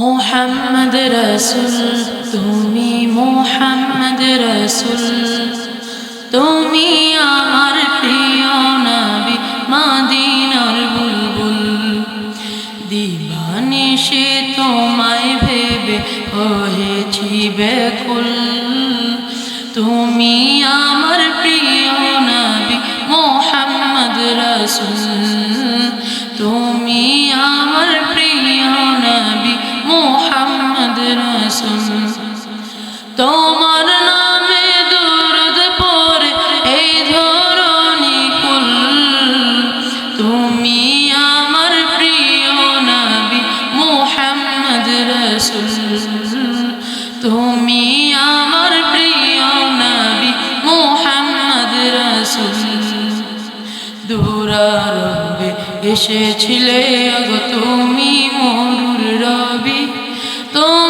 মোহাম্মদ রসুল, তুমি মোহাম্মদ রসুল। তুমি আমার প্রিয় নবী মাদিনার বুলবুল। দিবানি সে তোমায় ভেবে হয়েছি বেকুল। তুমি আমার প্রিয় তোমার নামে দুরুদ পরে এই ধরণী কুল। তুমি আমার প্রিয় নবী মোহাম্মদ রসুল। তুমি আমার প্রিয় নবী মোহাম্মদ রসুল। দূরারবে এসেছিলে গো তুমি মরুর রবি। তোমার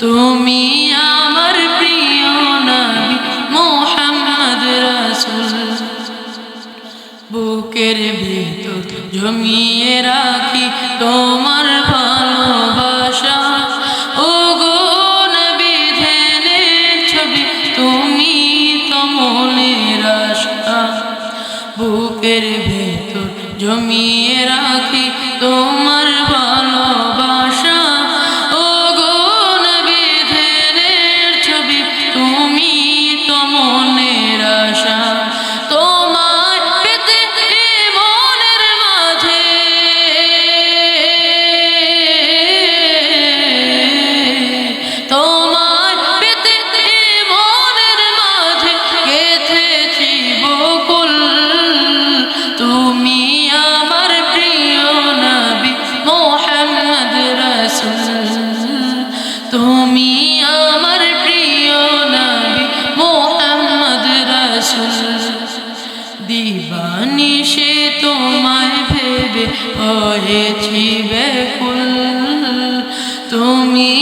তুমি আমার প্রিয় নবী মোহাম্মদ বুকের ভিতর জমিয়ে রাখি তোমার ভালোবাসা। ও গো নবী, ধ্যানের ছবি তুমি তো মনের আশা। বুকের ভেতর জমিয়ে রাখি তোমার তোমায় ভেবে হয়েছি বেকুল তুমি